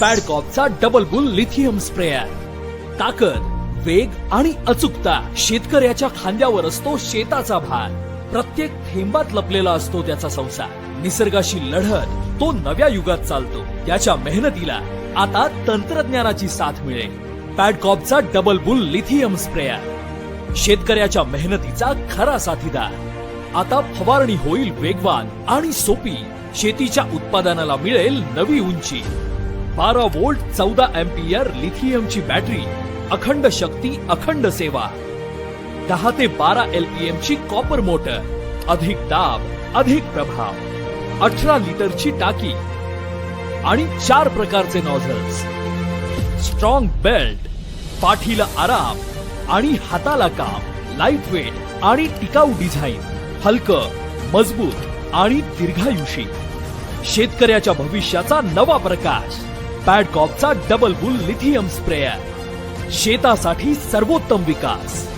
पॅडकॉपचा double bull lithium sprayer ताकद वेग आणि अचूकता शेतकऱ्याच्या खांद्यावर असतो शेताचा भार. प्रत्येक थेंबात लपलेला असतो त्याचा संसार. निसर्गाशी लढत तो नव्या युगात चालतो. त्याच्या मेहनतीला आता तंत्रज्ञानाची साथ मिळेल. पॅडकॉपचा डबल बुल लिथियम स्प्रेअर शेतकऱ्याच्या मेहनतीचा खरा साथीदार. आता फवारणी होईल वेगवान आणि सोपी. शेतीच्या उत्पादनाला मिळेल नवी उंची. बारा वोल्ट चौदा अँपियर लिथियमची बॅटरी अखंड शक्ती अखंड सेवा. दहा ते बारा एलपीएम ची कॉपर मोटर अधिक दाब अधिक प्रभाव. अठरा लिटरची टाकी. आणि चार प्रकारचे नॉझल्स. स्ट्रॉंग बेल्ट पाठीला आराम आणि हाताला काम लाइट वेट आणि टिकाऊ डिझाईन हलकं मजबूत आणि दीर्घायुषी. शेतकऱ्याच्या भविष्याचा नवा प्रकाश. पॅडकॉपचा डबल बुल लिथियम स्प्रेअर शेतासाठी सर्वोत्तम विकास.